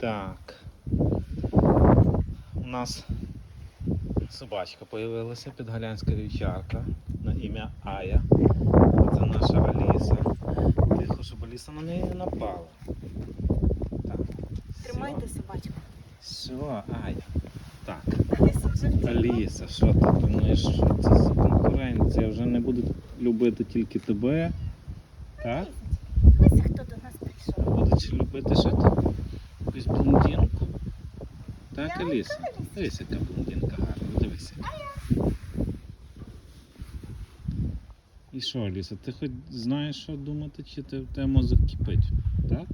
Так. У нас собачка появилася підгалянська вівчарка на ім'я Ая. Це наша Аліса. Тихо, щоб Аліса на неї не напала. Так. Тримайте собачку. Все, Ая. Так. Аліса що ти думаєш, що це за конкуренція? Вже не будуть любити тільки тебе. Так? Ось хто до нас прийшов. Будуть любити що ти? Так, Я Аліса? яка Аліса? Дивись, яка блондинка гарна, дивися. І що, Аліса, ти хоч знаєш, що думати, чи ти в тебе мозок кипить? Так?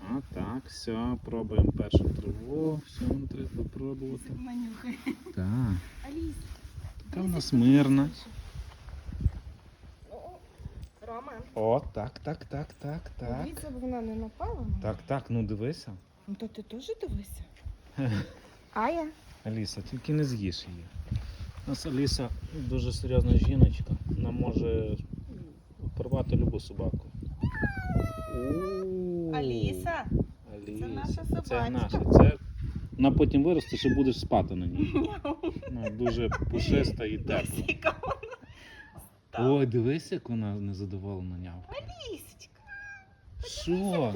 А, так, все, пробуємо першу траву, все нам треба попробувати. Манюхай. Так. Аліса. Яка в нас мирна. О, Рома. О, так, так, так, так, так. Дивіться, бо вона не напала. Так, так, ну дивися. Ну то ти теж дивися. Ая. Аліса, тільки не з'їж її. У нас Аліса дуже серйозна жіночка. Вона може порвати любу собаку. Аліса. Аліса. Це наша Це собачка. наша. Це вона потім виросте, що будеш спати на ній. Ну, дуже пушиста і тепла. Ой, дивись, як вона незадоволена нявка. Лісочка. Що?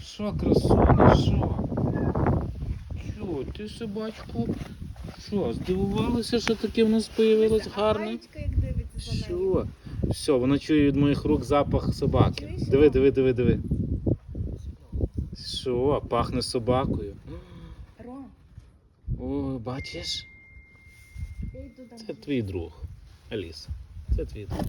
Що, красуня, що? Ти собачку? Що, здивувалася, що таке в нас появилось гарне? Що? Все, вона чує від моїх рук запах собаки. Диви, диви, диви, диви. Що, пахне собакою. Ром, О, бачиш? Це твій друг. Аліса. Це твій друг.